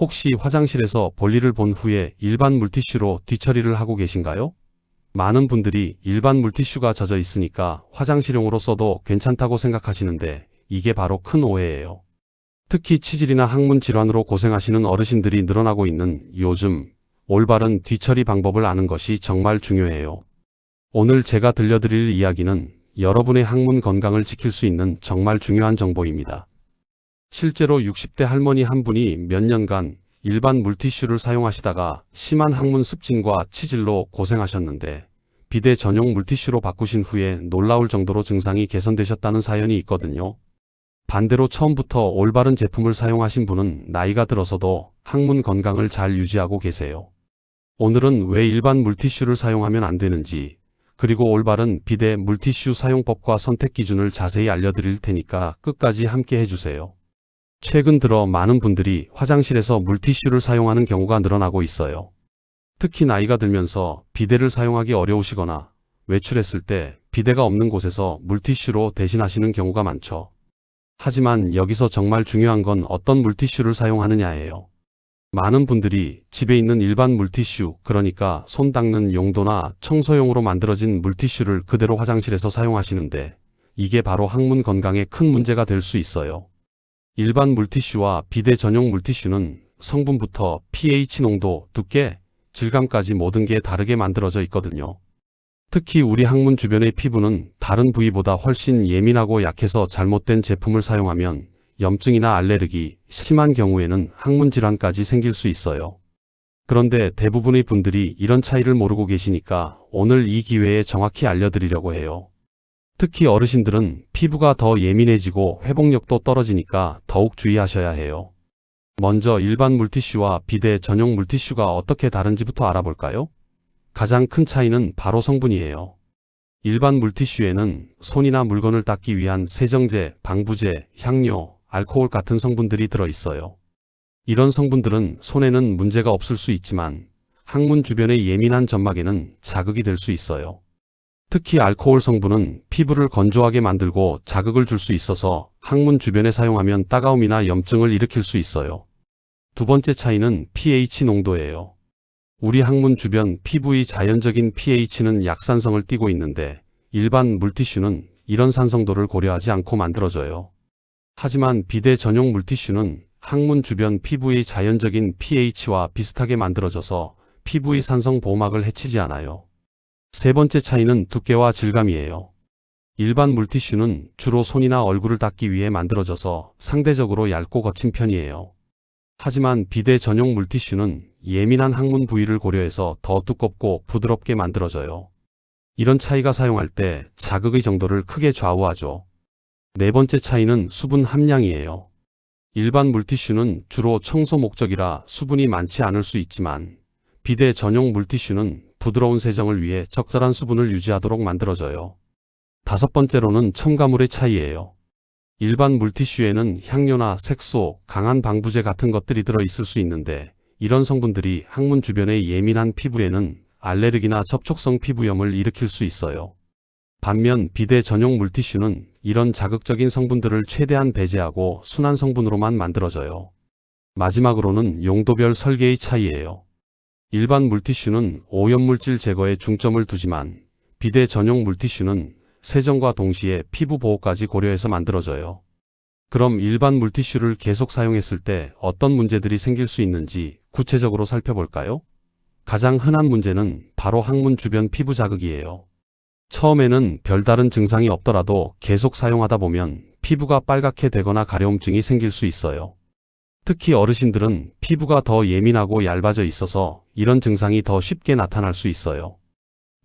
혹시 화장실에서 볼일을 본 후에 일반 물티슈로 뒤처리를 하고 계신가요? 많은 분들이 일반 물티슈가 젖어 있으니까 화장실용으로 써도 괜찮다고 생각하시는데 이게 바로 큰 오해예요. 특히 치질이나 항문 질환으로 고생하시는 어르신들이 늘어나고 있는 요즘 올바른 뒤처리 방법을 아는 것이 정말 중요해요. 오늘 제가 들려드릴 이야기는 여러분의 항문 건강을 지킬 수 있는 정말 중요한 정보입니다. 실제로 60대 할머니 한 분이 몇 년간 일반 물티슈를 사용하시다가 심한 항문 습진과 치질로 고생하셨는데 비대 전용 물티슈로 바꾸신 후에 놀라울 정도로 증상이 개선되셨다는 사연이 있거든요. 반대로 처음부터 올바른 제품을 사용하신 분은 나이가 들어서도 항문 건강을 잘 유지하고 계세요. 오늘은 왜 일반 물티슈를 사용하면 안 되는지, 그리고 올바른 비대 물티슈 사용법과 선택 기준을 자세히 알려드릴 테니까 끝까지 함께 해주세요. 최근 들어 많은 분들이 화장실에서 물티슈를 사용하는 경우가 늘어나고 있어요. 특히 나이가 들면서 비데를 사용하기 어려우시거나 외출했을 때 비데가 없는 곳에서 물티슈로 대신하시는 경우가 많죠. 하지만 여기서 정말 중요한 건 어떤 물티슈를 사용하느냐예요. 많은 분들이 집에 있는 일반 물티슈, 그러니까 손 닦는 용도나 청소용으로 만들어진 물티슈를 그대로 화장실에서 사용하시는데 이게 바로 항문 건강에 큰 문제가 될 수 있어요. 일반 물티슈와 비데 전용 물티슈는 성분부터 pH 농도, 두께, 질감까지 모든 게 다르게 만들어져 있거든요. 특히 우리 항문 주변의 피부는 다른 부위보다 훨씬 예민하고 약해서 잘못된 제품을 사용하면 염증이나 알레르기, 심한 경우에는 항문 질환까지 생길 수 있어요. 그런데 대부분의 분들이 이런 차이를 모르고 계시니까 오늘 이 기회에 정확히 알려드리려고 해요. 특히 어르신들은 피부가 더 예민해지고 회복력도 떨어지니까 더욱 주의하셔야 해요. 먼저 일반 물티슈와 비데 전용 물티슈가 어떻게 다른지부터 알아볼까요? 가장 큰 차이는 바로 성분이에요. 일반 물티슈에는 손이나 물건을 닦기 위한 세정제, 방부제, 향료, 알코올 같은 성분들이 들어있어요. 이런 성분들은 손에는 문제가 없을 수 있지만 항문 주변의 예민한 점막에는 자극이 될 수 있어요. 특히 알코올 성분은 피부를 건조하게 만들고 자극을 줄 수 있어서 항문 주변에 사용하면 따가움이나 염증을 일으킬 수 있어요. 두 번째 차이는 pH 농도예요. 우리 항문 주변 피부의 자연적인 pH는 약산성을 띠고 있는데 일반 물티슈는 이런 산성도를 고려하지 않고 만들어져요. 하지만 비데 전용 물티슈는 항문 주변 피부의 자연적인 pH와 비슷하게 만들어져서 피부의 산성 보호막을 해치지 않아요. 세 번째 차이는 두께와 질감이에요. 일반 물티슈는 주로 손이나 얼굴을 닦기 위해 만들어져서 상대적으로 얇고 거친 편이에요. 하지만 비데 전용 물티슈는 예민한 항문 부위를 고려해서 더 두껍고 부드럽게 만들어져요. 이런 차이가 사용할 때 자극의 정도를 크게 좌우하죠. 네 번째 차이는 수분 함량이에요. 일반 물티슈는 주로 청소 목적이라 수분이 많지 않을 수 있지만 비데 전용 물티슈는 부드러운 세정을 위해 적절한 수분을 유지하도록 만들어져요. 다섯 번째로는 첨가물의 차이예요. 일반 물티슈에는 향료나 색소, 강한 방부제 같은 것들이 들어 있을 수 있는데 이런 성분들이 항문 주변의 예민한 피부에는 알레르기나 접촉성 피부염을 일으킬 수 있어요. 반면 비데 전용 물티슈는 이런 자극적인 성분들을 최대한 배제하고 순한 성분으로만 만들어져요. 마지막으로는 용도별 설계의 차이예요. 일반 물티슈는 오염물질 제거에 중점을 두지만 비데 전용 물티슈는 세정과 동시에 피부 보호까지 고려해서 만들어져요. 그럼 일반 물티슈를 계속 사용했을 때 어떤 문제들이 생길 수 있는지 구체적으로 살펴볼까요? 가장 흔한 문제는 바로 항문 주변 피부 자극이에요. 처음에는 별다른 증상이 없더라도 계속 사용하다 보면 피부가 빨갛게 되거나 가려움증이 생길 수 있어요. 특히 어르신들은 피부가 더 예민하고 얇아져 있어서 이런 증상이 더 쉽게 나타날 수 있어요.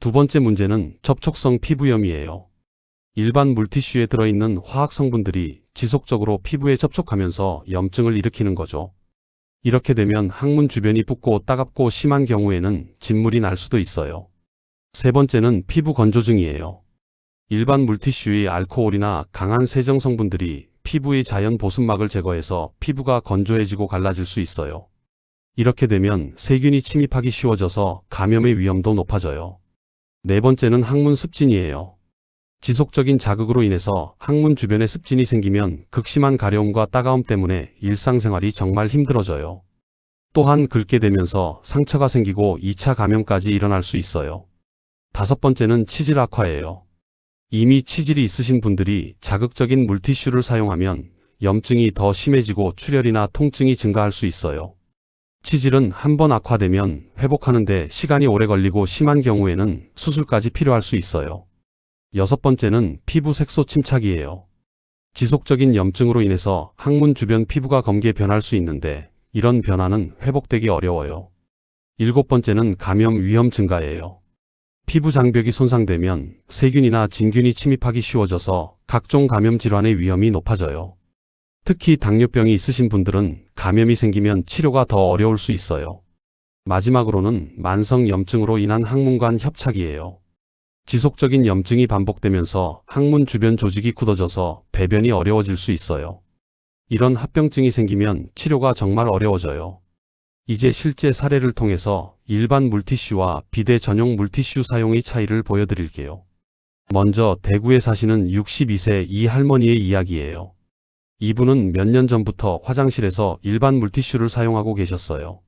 두 번째 문제는 접촉성 피부염이에요. 일반 물티슈에 들어있는 화학 성분들이 지속적으로 피부에 접촉하면서 염증을 일으키는 거죠. 이렇게 되면 항문 주변이 붓고 따갑고 심한 경우에는 진물이 날 수도 있어요. 세 번째는 피부 건조증이에요. 일반 물티슈의 알코올이나 강한 세정 성분들이 피부의 자연 보습막을 제거해서 피부가 건조해지고 갈라질 수 있어요. 이렇게 되면 세균이 침입하기 쉬워져서 감염의 위험도 높아져요. 네 번째는 항문 습진이에요. 지속적인 자극으로 인해서 항문 주변에 습진이 생기면 극심한 가려움과 따가움 때문에 일상생활이 정말 힘들어져요. 또한 긁게 되면서 상처가 생기고 2차 감염까지 일어날 수 있어요. 다섯 번째는 치질 악화예요. 이미 치질이 있으신 분들이 자극적인 물티슈를 사용하면 염증이 더 심해지고 출혈이나 통증이 증가할 수 있어요. 치질은 한번 악화되면 회복하는데 시간이 오래 걸리고 심한 경우에는 수술까지 필요할 수 있어요. 여섯 번째는 피부 색소 침착이에요. 지속적인 염증으로 인해서 항문 주변 피부가 검게 변할 수 있는데 이런 변화는 회복되기 어려워요. 일곱 번째는 감염 위험 증가예요. 피부 장벽이 손상되면 세균이나 진균이 침입하기 쉬워져서 각종 감염 질환의 위험이 높아져요. 특히 당뇨병이 있으신 분들은 감염이 생기면 치료가 더 어려울 수 있어요. 마지막으로는 만성 염증으로 인한 항문관 협착이에요. 지속적인 염증이 반복되면서 항문 주변 조직이 굳어져서 배변이 어려워질 수 있어요. 이런 합병증이 생기면 치료가 정말 어려워져요. 이제 실제 사례를 통해서 일반 물티슈와 비대 전용 물티슈 사용의 차이를 보여드릴게요. 먼저 대구에 사시는 62세 이 할머니의 이야기예요. 이분은 몇 년 전부터 화장실에서 일반 물티슈를 사용하고 계셨어요.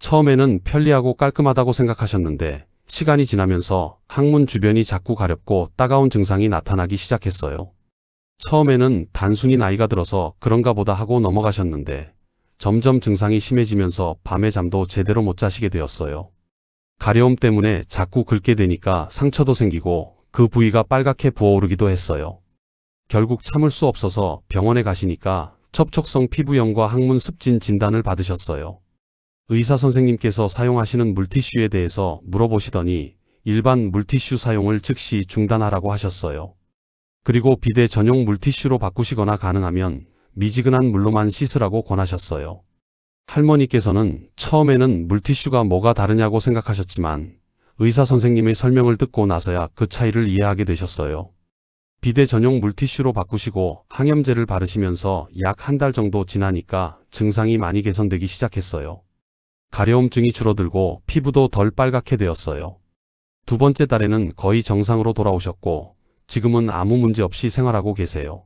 처음에는 편리하고 깔끔하다고 생각하셨는데 시간이 지나면서 항문 주변이 자꾸 가렵고 따가운 증상이 나타나기 시작했어요. 처음에는 단순히 나이가 들어서 그런가 보다 하고 넘어가셨는데 점점 증상이 심해지면서 밤에 잠도 제대로 못 자시게 되었어요. 가려움 때문에 자꾸 긁게 되니까 상처도 생기고 그 부위가 빨갛게 부어오르기도 했어요. 결국 참을 수 없어서 병원에 가시니까 접촉성 피부염과 항문 습진 진단을 받으셨어요. 의사 선생님께서 사용하시는 물티슈에 대해서 물어보시더니 일반 물티슈 사용을 즉시 중단하라고 하셨어요. 그리고 비대 전용 물티슈로 바꾸시거나 가능하면 미지근한 물로만 씻으라고 권하셨어요. 할머니께서는 처음에는 물티슈가 뭐가 다르냐고 생각하셨지만 의사 선생님의 설명을 듣고 나서야 그 차이를 이해하게 되셨어요. 비대 전용 물티슈로 바꾸시고 항염제를 바르시면서 약 한 달 정도 지나니까 증상이 많이 개선되기 시작했어요. 가려움증이 줄어들고 피부도 덜 빨갛게 되었어요. 두 번째 달에는 거의 정상으로 돌아오셨고 지금은 아무 문제 없이 생활하고 계세요.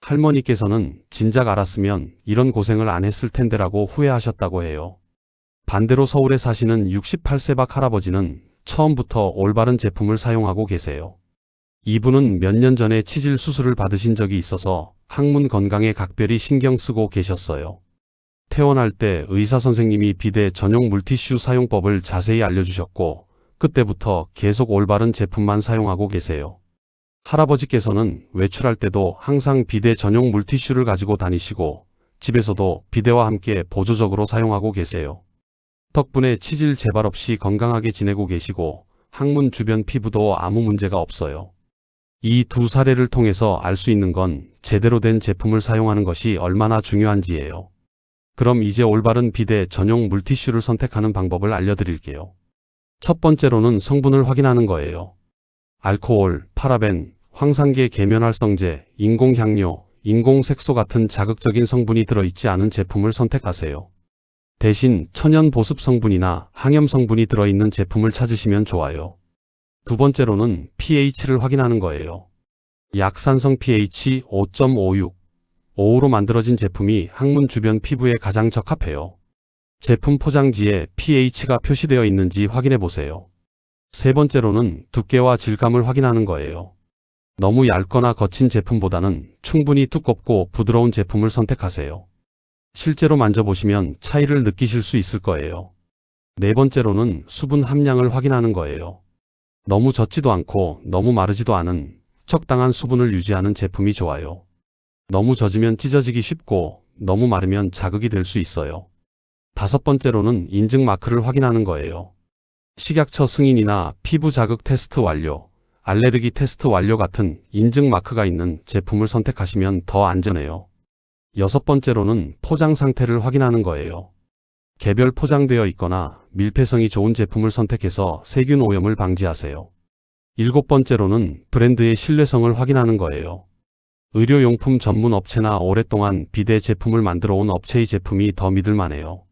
할머니께서는 진작 알았으면 이런 고생을 안 했을 텐데라고 후회하셨다고 해요. 반대로 서울에 사시는 68세 박 할아버지는 처음부터 올바른 제품을 사용하고 계세요. 이분은 몇 년 전에 치질 수술을 받으신 적이 있어서 항문 건강에 각별히 신경 쓰고 계셨어요. 퇴원할 때 의사 선생님이 비대 전용 물티슈 사용법을 자세히 알려주셨고 그때부터 계속 올바른 제품만 사용하고 계세요. 할아버지께서는 외출할 때도 항상 비대 전용 물티슈를 가지고 다니시고 집에서도 비데와 함께 보조적으로 사용하고 계세요. 덕분에 치질 재발 없이 건강하게 지내고 계시고 항문 주변 피부도 아무 문제가 없어요. 이 두 사례를 통해서 알 수 있는 건 제대로 된 제품을 사용하는 것이 얼마나 중요한지예요. 그럼 이제 올바른 비대 전용 물티슈를 선택하는 방법을 알려드릴게요. 첫 번째로는 성분을 확인하는 거예요. 알코올, 파라벤, 황산계 계면활성제, 인공향료, 인공색소 같은 자극적인 성분이 들어있지 않은 제품을 선택하세요. 대신 천연 보습 성분이나 항염 성분이 들어있는 제품을 찾으시면 좋아요. 두 번째로는 pH를 확인하는 거예요. 약산성 pH 5.56, 5로 만들어진 제품이 항문 주변 피부에 가장 적합해요. 제품 포장지에 pH가 표시되어 있는지 확인해 보세요. 세 번째로는 두께와 질감을 확인하는 거예요. 너무 얇거나 거친 제품보다는 충분히 두껍고 부드러운 제품을 선택하세요. 실제로 만져보시면 차이를 느끼실 수 있을 거예요. 네 번째로는 수분 함량을 확인하는 거예요. 너무 젖지도 않고 너무 마르지도 않은 적당한 수분을 유지하는 제품이 좋아요. 너무 젖으면 찢어지기 쉽고 너무 마르면 자극이 될 수 있어요. 다섯 번째로는 인증 마크를 확인하는 거예요. 식약처 승인이나 피부 자극 테스트 완료, 알레르기 테스트 완료 같은 인증 마크가 있는 제품을 선택하시면 더 안전해요. 여섯 번째로는 포장 상태를 확인하는 거예요. 개별 포장되어 있거나 밀폐성이 좋은 제품을 선택해서 세균 오염을 방지하세요. 일곱 번째로는 브랜드의 신뢰성을 확인하는 거예요. 의료용품 전문 업체나 오랫동안 비대 제품을 만들어 온 업체의 제품이 더 믿을만해요.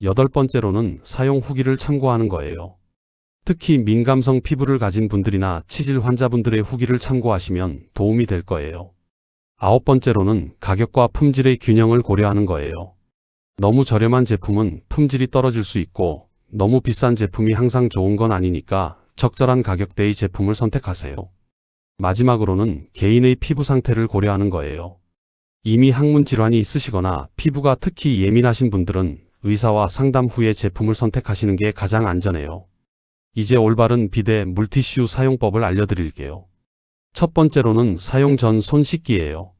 여덟 번째로는 사용 후기를 참고하는 거예요. 특히 민감성 피부를 가진 분들이나 치질 환자분들의 후기를 참고하시면 도움이 될 거예요. 아홉 번째로는 가격과 품질의 균형을 고려하는 거예요. 너무 저렴한 제품은 품질이 떨어질 수 있고 너무 비싼 제품이 항상 좋은 건 아니니까 적절한 가격대의 제품을 선택하세요. 마지막으로는 개인의 피부 상태를 고려하는 거예요. 이미 항문 질환이 있으시거나 피부가 특히 예민하신 분들은 의사와 상담 후에 제품을 선택하시는 게 가장 안전해요. 이제 올바른 비데 물티슈 사용법을 알려드릴게요. 첫 번째로는 사용 전 손 씻기예요.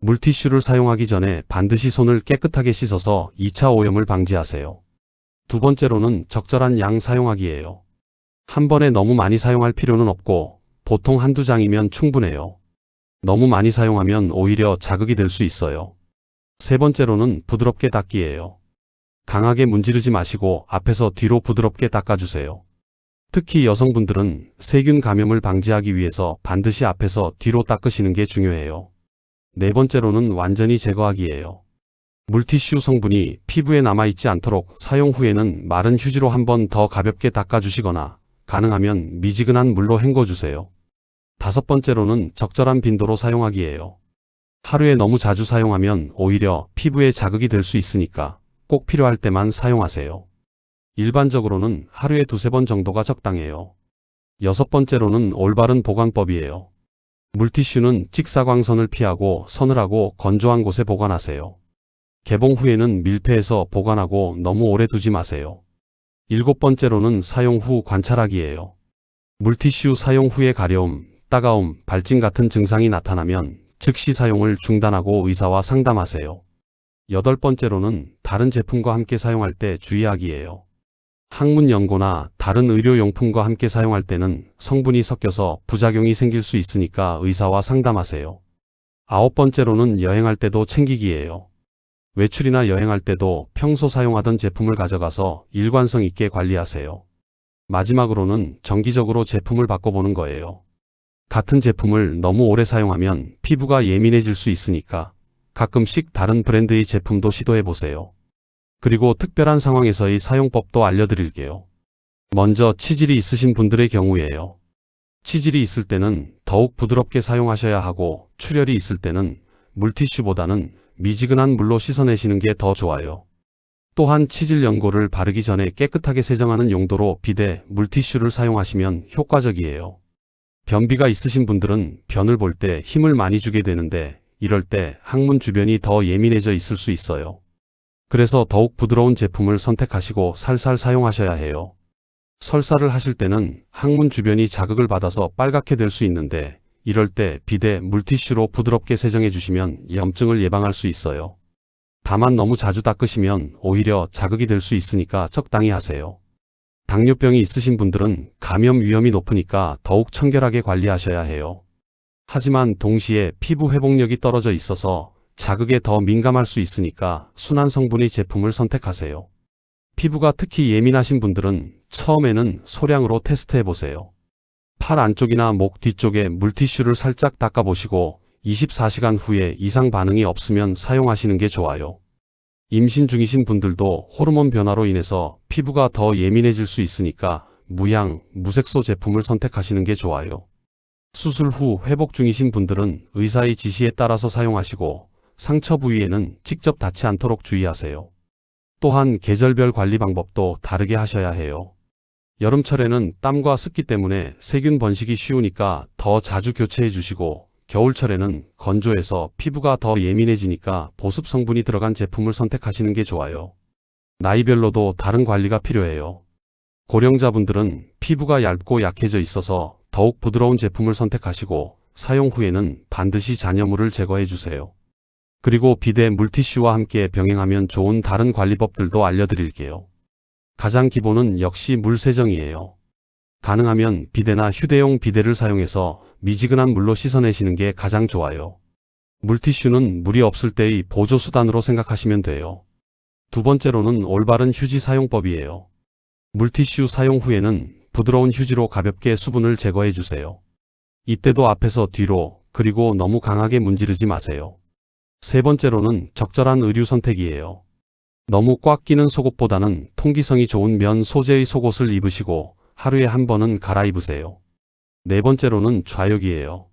물티슈를 사용하기 전에 반드시 손을 깨끗하게 씻어서 2차 오염을 방지하세요. 두 번째로는 적절한 양 사용하기예요. 한 번에 너무 많이 사용할 필요는 없고 보통 한두 장이면 충분해요. 너무 많이 사용하면 오히려 자극이 될 수 있어요. 세 번째로는 부드럽게 닦기예요. 강하게 문지르지 마시고 앞에서 뒤로 부드럽게 닦아주세요. 특히 여성분들은 세균 감염을 방지하기 위해서 반드시 앞에서 뒤로 닦으시는 게 중요해요. 네 번째로는 완전히 제거하기예요. 물티슈 성분이 피부에 남아있지 않도록 사용 후에는 마른 휴지로 한 번 더 가볍게 닦아주시거나 가능하면 미지근한 물로 헹궈주세요. 다섯 번째로는 적절한 빈도로 사용하기예요. 하루에 너무 자주 사용하면 오히려 피부에 자극이 될 수 있으니까 꼭 필요할 때만 사용하세요. 일반적으로는 하루에 두세 번 정도가 적당해요. 여섯 번째로는 올바른 보관법이에요. 물티슈는 직사광선을 피하고 서늘하고 건조한 곳에 보관하세요. 개봉 후에는 밀폐해서 보관하고 너무 오래 두지 마세요. 일곱 번째로는 사용 후 관찰하기예요. 물티슈 사용 후에 가려움, 따가움, 발진 같은 증상이 나타나면 즉시 사용을 중단하고 의사와 상담하세요. 여덟 번째로는 다른 제품과 함께 사용할 때 주의하기예요. 학문 연고나 다른 의료용품과 함께 사용할 때는 성분이 섞여서 부작용이 생길 수 있으니까 의사와 상담하세요. 아홉 번째로는 여행할 때도 챙기기예요. 외출이나 여행할 때도 평소 사용하던 제품을 가져가서 일관성 있게 관리하세요. 마지막으로는 정기적으로 제품을 바꿔보는 거예요. 같은 제품을 너무 오래 사용하면 피부가 예민해질 수 있으니까 가끔씩 다른 브랜드의 제품도 시도해보세요. 그리고 특별한 상황에서의 사용법도 알려드릴게요. 먼저 치질이 있으신 분들의 경우에요. 치질이 있을 때는 더욱 부드럽게 사용하셔야 하고 출혈이 있을 때는 물티슈보다는 미지근한 물로 씻어내시는 게 더 좋아요. 또한 치질 연고를 바르기 전에 깨끗하게 세정하는 용도로 비데, 물티슈를 사용하시면 효과적이에요. 변비가 있으신 분들은 변을 볼 때 힘을 많이 주게 되는데 이럴 때 항문 주변이 더 예민해져 있을 수 있어요. 그래서 더욱 부드러운 제품을 선택하시고 살살 사용하셔야 해요. 설사를 하실 때는 항문 주변이 자극을 받아서 빨갛게 될 수 있는데 이럴 때 비데 물티슈로 부드럽게 세정해 주시면 염증을 예방할 수 있어요. 다만 너무 자주 닦으시면 오히려 자극이 될 수 있으니까 적당히 하세요. 당뇨병이 있으신 분들은 감염 위험이 높으니까 더욱 청결하게 관리하셔야 해요. 하지만 동시에 피부 회복력이 떨어져 있어서 자극에 더 민감할 수 있으니까 순한 성분의 제품을 선택하세요. 피부가 특히 예민하신 분들은 처음에는 소량으로 테스트해 보세요. 팔 안쪽이나 목 뒤쪽에 물티슈를 살짝 닦아보시고 24시간 후에 이상 반응이 없으면 사용하시는 게 좋아요. 임신 중이신 분들도 호르몬 변화로 인해서 피부가 더 예민해질 수 있으니까 무향, 무색소 제품을 선택하시는 게 좋아요. 수술 후 회복 중이신 분들은 의사의 지시에 따라서 사용하시고 상처 부위에는 직접 닿지 않도록 주의하세요. 또한 계절별 관리 방법도 다르게 하셔야 해요. 여름철에는 땀과 습기 때문에 세균 번식이 쉬우니까 더 자주 교체해 주시고 겨울철에는 건조해서 피부가 더 예민해지니까 보습 성분이 들어간 제품을 선택하시는 게 좋아요. 나이별로도 다른 관리가 필요해요. 고령자분들은 피부가 얇고 약해져 있어서 더욱 부드러운 제품을 선택하시고 사용 후에는 반드시 잔여물을 제거해 주세요. 그리고 비데 물티슈와 함께 병행하면 좋은 다른 관리법들도 알려드릴게요. 가장 기본은 역시 물 세정이에요. 가능하면 비데나 휴대용 비데를 사용해서 미지근한 물로 씻어내시는 게 가장 좋아요. 물티슈는 물이 없을 때의 보조수단으로 생각하시면 돼요. 두 번째로는 올바른 휴지 사용법이에요. 물티슈 사용 후에는 부드러운 휴지로 가볍게 수분을 제거해 주세요. 이때도 앞에서 뒤로 그리고 너무 강하게 문지르지 마세요. 세 번째로는 적절한 의류 선택이에요. 너무 꽉 끼는 속옷보다는 통기성이 좋은 면 소재의 속옷을 입으시고 하루에 한 번은 갈아입으세요. 네 번째로는 좌욕이에요.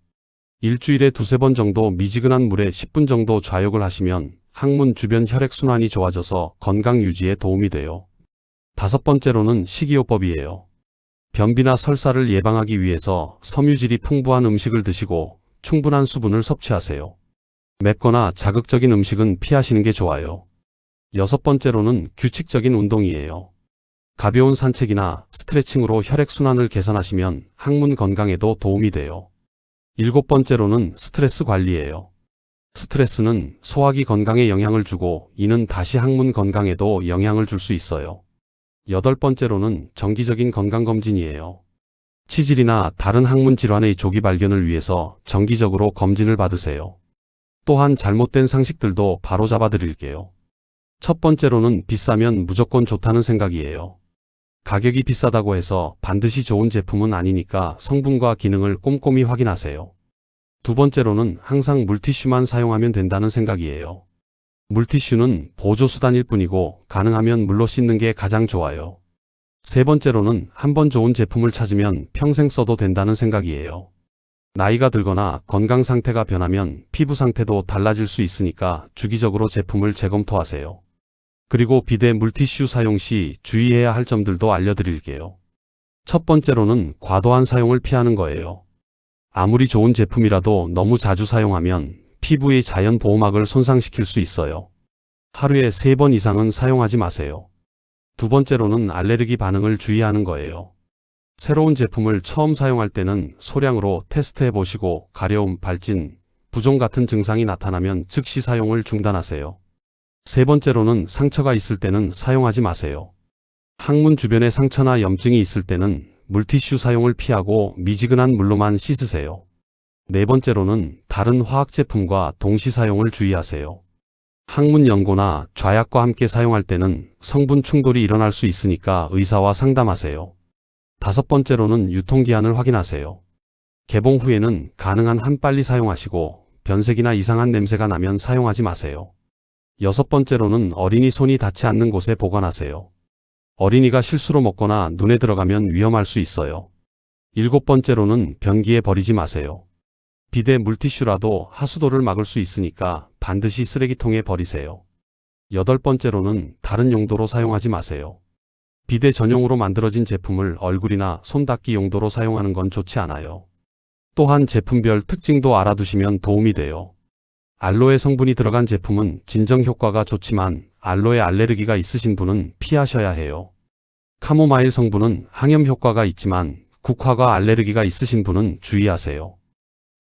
일주일에 두세 번 정도 미지근한 물에 10분 정도 좌욕을 하시면 항문 주변 혈액순환이 좋아져서 건강 유지에 도움이 돼요. 다섯 번째로는 식이요법이에요. 변비나 설사를 예방하기 위해서 섬유질이 풍부한 음식을 드시고 충분한 수분을 섭취하세요. 맵거나 자극적인 음식은 피하시는 게 좋아요. 여섯 번째로는 규칙적인 운동이에요. 가벼운 산책이나 스트레칭으로 혈액순환을 개선하시면 항문 건강에도 도움이 돼요. 일곱 번째로는 스트레스 관리예요. 스트레스는 소화기 건강에 영향을 주고 이는 다시 항문 건강에도 영향을 줄 수 있어요. 여덟 번째로는 정기적인 건강검진이에요. 치질이나 다른 항문 질환의 조기 발견을 위해서 정기적으로 검진을 받으세요. 또한 잘못된 상식들도 바로 잡아드릴게요. 첫 번째로는 비싸면 무조건 좋다는 생각이에요. 가격이 비싸다고 해서 반드시 좋은 제품은 아니니까 성분과 기능을 꼼꼼히 확인하세요. 두 번째로는 항상 물티슈만 사용하면 된다는 생각이에요. 물티슈는 보조수단일 뿐이고 가능하면 물로 씻는 게 가장 좋아요. 세 번째로는 한번 좋은 제품을 찾으면 평생 써도 된다는 생각이에요. 나이가 들거나 건강 상태가 변하면 피부 상태도 달라질 수 있으니까 주기적으로 제품을 재검토하세요. 그리고 비대 물티슈 사용 시 주의해야 할 점들도 알려드릴게요. 첫 번째로는 과도한 사용을 피하는 거예요. 아무리 좋은 제품이라도 너무 자주 사용하면 피부의 자연 보호막을 손상시킬 수 있어요. 하루에 3번 이상은 사용하지 마세요. 두 번째로는 알레르기 반응을 주의하는 거예요. 새로운 제품을 처음 사용할 때는 소량으로 테스트해 보시고 가려움, 발진, 부종 같은 증상이 나타나면 즉시 사용을 중단하세요. 세 번째로는 상처가 있을 때는 사용하지 마세요. 항문 주변에 상처나 염증이 있을 때는 물티슈 사용을 피하고 미지근한 물로만 씻으세요. 네 번째로는 다른 화학 제품과 동시 사용을 주의하세요. 항문 연고나 좌약과 함께 사용할 때는 성분 충돌이 일어날 수 있으니까 의사와 상담하세요. 다섯 번째로는 유통기한을 확인하세요. 개봉 후에는 가능한 한 빨리 사용하시고 변색이나 이상한 냄새가 나면 사용하지 마세요. 여섯 번째로는 어린이 손이 닿지 않는 곳에 보관하세요. 어린이가 실수로 먹거나 눈에 들어가면 위험할 수 있어요. 일곱 번째로는 변기에 버리지 마세요. 비대 물티슈라도 하수도를 막을 수 있으니까 반드시 쓰레기통에 버리세요. 여덟 번째로는 다른 용도로 사용하지 마세요. 비대 전용으로 만들어진 제품을 얼굴이나 손 닦기 용도로 사용하는 건 좋지 않아요. 또한 제품별 특징도 알아두시면 도움이 돼요. 알로에 성분이 들어간 제품은 진정 효과가 좋지만 알로에 알레르기가 있으신 분은 피하셔야 해요. 카모마일 성분은 항염 효과가 있지만 국화가 알레르기가 있으신 분은 주의하세요.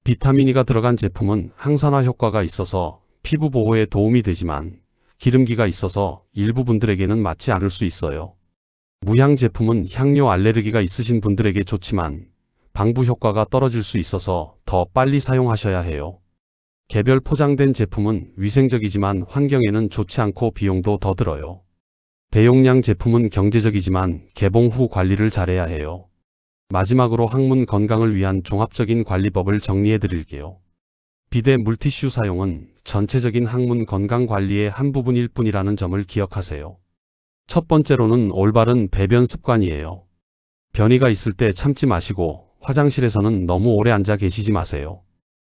비타민이가 들어간 제품은 항산화 효과가 있어서 피부 보호에 도움이 되지만 기름기가 있어서 일부 분들에게는 맞지 않을 수 있어요. 무향 제품은 향료 알레르기가 있으신 분들에게 좋지만 방부 효과가 떨어질 수 있어서 더 빨리 사용하셔야 해요. 개별 포장된 제품은 위생적이지만 환경에는 좋지 않고 비용도 더 들어요. 대용량 제품은 경제적이지만 개봉 후 관리를 잘해야 해요. 마지막으로 항문 건강을 위한 종합적인 관리법을 정리해 드릴게요. 비대 물티슈 사용은 전체적인 항문 건강 관리의 한 부분일 뿐이라는 점을 기억하세요. 첫 번째로는 올바른 배변 습관이에요. 변이가 있을 때 참지 마시고 화장실에서는 너무 오래 앉아 계시지 마세요.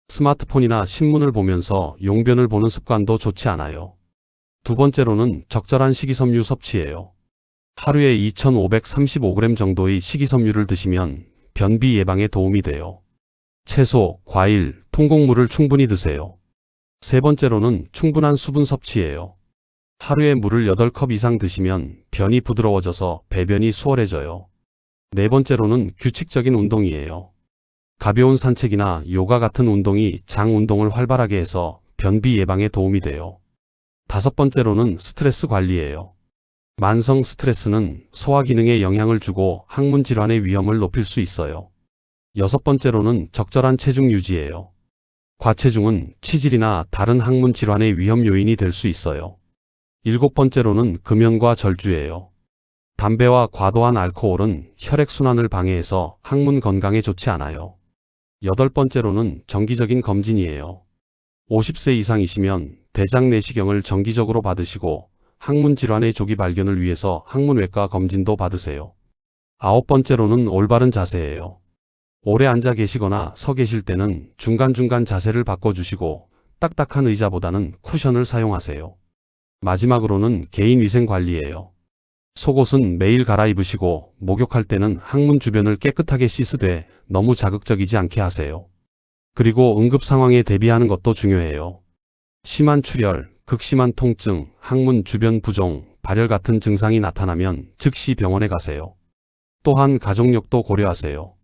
스마트폰이나 신문을 보면서 용변을 보는 습관도 좋지 않아요. 두 번째로는 적절한 식이섬유 섭취예요. 하루에 2,535g 정도의 식이섬유를 드시면 변비 예방에 도움이 돼요. 채소, 과일, 통곡물을 충분히 드세요. 세 번째로는 충분한 수분 섭취예요. 하루에 물을 8컵 이상 드시면 변이 부드러워져서 배변이 수월해져요. 네 번째로는 규칙적인 운동이에요. 가벼운 산책이나 요가 같은 운동이 장 운동을 활발하게 해서 변비 예방에 도움이 돼요. 다섯 번째로는 스트레스 관리예요. 만성 스트레스는 소화 기능에 영향을 주고 항문 질환의 위험을 높일 수 있어요. 여섯 번째로는 적절한 체중 유지예요. 과체중은 치질이나 다른 항문 질환의 위험 요인이 될 수 있어요. 일곱 번째로는 금연과 절주예요. 담배와 과도한 알코올은 혈액순환을 방해해서 항문 건강에 좋지 않아요. 여덟 번째로는 정기적인 검진이에요. 50세 이상이시면 대장 내시경을 정기적으로 받으시고 항문 질환의 조기 발견을 위해서 항문외과 검진도 받으세요. 아홉 번째로는 올바른 자세예요. 오래 앉아 계시거나 서 계실 때는 중간중간 자세를 바꿔주시고 딱딱한 의자보다는 쿠션을 사용하세요. 마지막으로는 개인 위생 관리예요. 속옷은 매일 갈아입으시고 목욕할 때는 항문 주변을 깨끗하게 씻으되 너무 자극적이지 않게 하세요. 그리고 응급 상황에 대비하는 것도 중요해요. 심한 출혈, 극심한 통증, 항문 주변 부종, 발열 같은 증상이 나타나면 즉시 병원에 가세요. 또한 가족력도 고려하세요.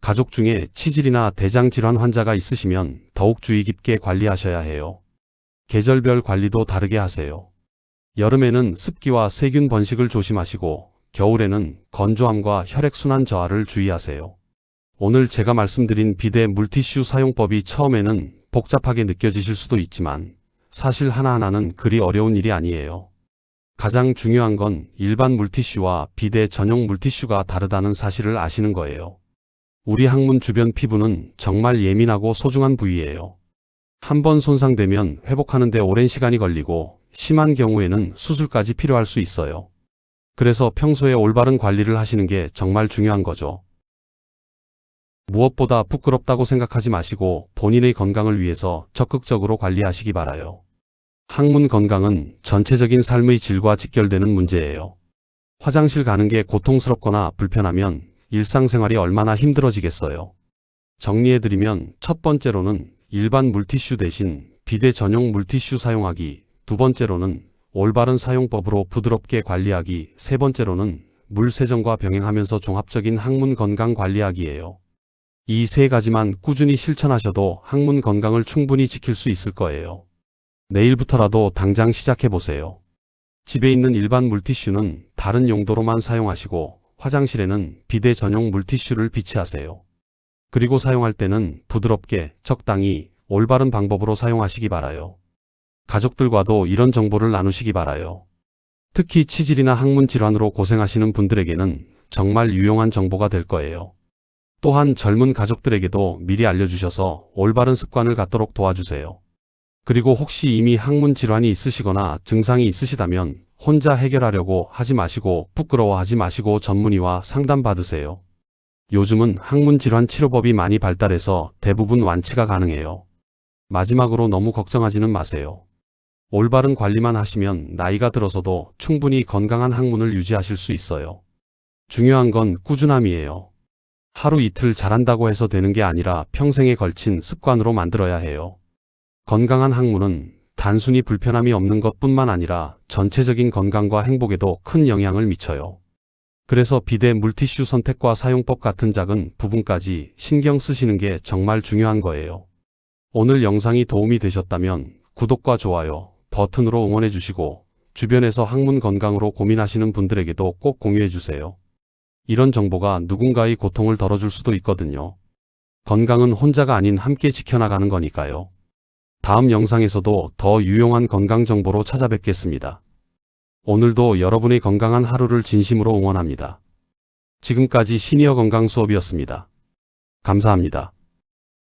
가족 중에 치질이나 대장 질환 환자가 있으시면 더욱 주의 깊게 관리하셔야 해요. 계절별 관리도 다르게 하세요. 여름에는 습기와 세균 번식을 조심하시고 겨울에는 건조함과 혈액순환 저하를 주의하세요. 오늘 제가 말씀드린 비대 물티슈 사용법이 처음에는 복잡하게 느껴지실 수도 있지만 사실 하나하나는 그리 어려운 일이 아니에요. 가장 중요한 건 일반 물티슈와 비대 전용 물티슈가 다르다는 사실을 아시는 거예요. 우리 항문 주변 피부는 정말 예민하고 소중한 부위예요. 한 번 손상되면 회복하는데 오랜 시간이 걸리고 심한 경우에는 수술까지 필요할 수 있어요. 그래서 평소에 올바른 관리를 하시는 게 정말 중요한 거죠. 무엇보다 부끄럽다고 생각하지 마시고 본인의 건강을 위해서 적극적으로 관리하시기 바라요. 항문 건강은 전체적인 삶의 질과 직결되는 문제예요. 화장실 가는 게 고통스럽거나 불편하면 일상생활이 얼마나 힘들어지겠어요. 정리해드리면 첫 번째로는 일반 물티슈 대신 비대 전용 물티슈 사용하기, 두 번째로는 올바른 사용법으로 부드럽게 관리하기, 세 번째로는 물 세정과 병행하면서 종합적인 항문 건강 관리하기예요. 이 세 가지만 꾸준히 실천하셔도 항문 건강을 충분히 지킬 수 있을 거예요. 내일부터라도 당장 시작해보세요. 집에 있는 일반 물티슈는 다른 용도로만 사용하시고 화장실에는 비대 전용 물티슈를 비치하세요. 그리고 사용할 때는 부드럽게 적당히 올바른 방법으로 사용하시기 바라요. 가족들과도 이런 정보를 나누시기 바라요. 특히 치질이나 항문 질환으로 고생하시는 분들에게는 정말 유용한 정보가 될 거예요. 또한 젊은 가족들에게도 미리 알려주셔서 올바른 습관을 갖도록 도와주세요. 그리고 혹시 이미 항문 질환이 있으시거나 증상이 있으시다면 혼자 해결하려고 하지 마시고 부끄러워하지 마시고 전문의와 상담 받으세요. 요즘은 항문 질환 치료법이 많이 발달해서 대부분 완치가 가능해요. 마지막으로 너무 걱정하지는 마세요. 올바른 관리만 하시면 나이가 들어서도 충분히 건강한 항문을 유지하실 수 있어요. 중요한 건 꾸준함이에요. 하루 이틀 잘한다고 해서 되는 게 아니라 평생에 걸친 습관으로 만들어야 해요. 건강한 항문은 단순히 불편함이 없는 것 뿐만 아니라 전체적인 건강과 행복에도 큰 영향을 미쳐요. 그래서 비대 물티슈 선택과 사용법 같은 작은 부분까지 신경 쓰시는 게 정말 중요한 거예요. 오늘 영상이 도움이 되셨다면 구독과 좋아요 버튼으로 응원해 주시고 주변에서 항문 건강으로 고민하시는 분들에게도 꼭 공유해 주세요. 이런 정보가 누군가의 고통을 덜어줄 수도 있거든요. 건강은 혼자가 아닌 함께 지켜나가는 거니까요. 다음 영상에서도 더 유용한 건강 정보로 찾아뵙겠습니다. 오늘도 여러분의 건강한 하루를 진심으로 응원합니다. 지금까지 시니어 건강 수업이었습니다. 감사합니다.